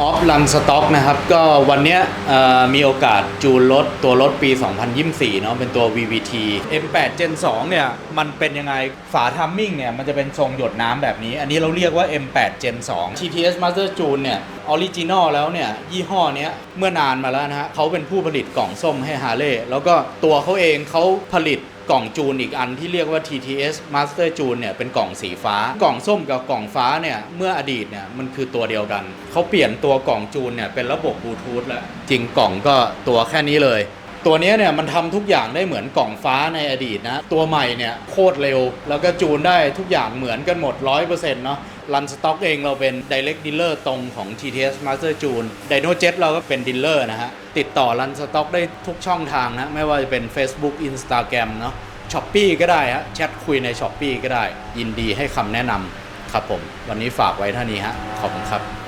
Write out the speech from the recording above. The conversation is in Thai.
ออฟลันสต็อกนะครับ ก็วันนี้มีโอกาสจูนรถตัวรถปี 2024 เนาะเป็นตัว VVT M8 Gen 2 เนี่ย มันเป็นยังไงฝาทัมมิ่งเนี่ย มันจะเป็นทรงหยดน้ำแบบนี้ อันนี้เราเรียกว่า M8 Gen 2 TTS Master June เนี่ยออริจินอลแล้วเนี่ย ยี่ห้อเนี้ยเมื่อนานมาแล้วนะฮะเขาเป็นผู้ผลิตกล่องส้มให้ฮาร์เลย์แล้วก็ตัวเขาเองเขาผลิต กล่องจูนอีกอันที่เรียกว่า TTS Master June เนี่ยเป็นกล่องสีฟ้า กล่องส้มกับกล่องฟ้าเนี่ยเมื่ออดีตเนี่ยมันคือตัวเดียวกัน เขาเปลี่ยนตัวกล่องจูนเนี่ยเป็นระบบบลูทูธแล้ว จริงกล่องก็ตัวแค่นี้เลย ตัวนี้เนี่ยมันทำทุกอย่างได้เหมือนกล่องฟ้าในอดีตนะ ตัวใหม่เนี่ยโคตรเร็ว แล้วก็จูนได้ทุกอย่างเหมือนกันหมด 100%เนาะรันสต็อกเองเราเป็น direct dealer ตรงของ TTS Master June Dino Jet เราก็เป็น dealer นะฮะ ติดต่อรันสต็อกได้ทุกช่องทางนะ ไม่ว่าจะเป็น Facebook Instagram เนาะช้อปปีก็ได้ฮะแชทคุยในช้อปปีก็ได้ ยินดีให้คำแนะนำครับผม วันนี้ฝากไว้เท่านี้ฮะขอบคุณครับ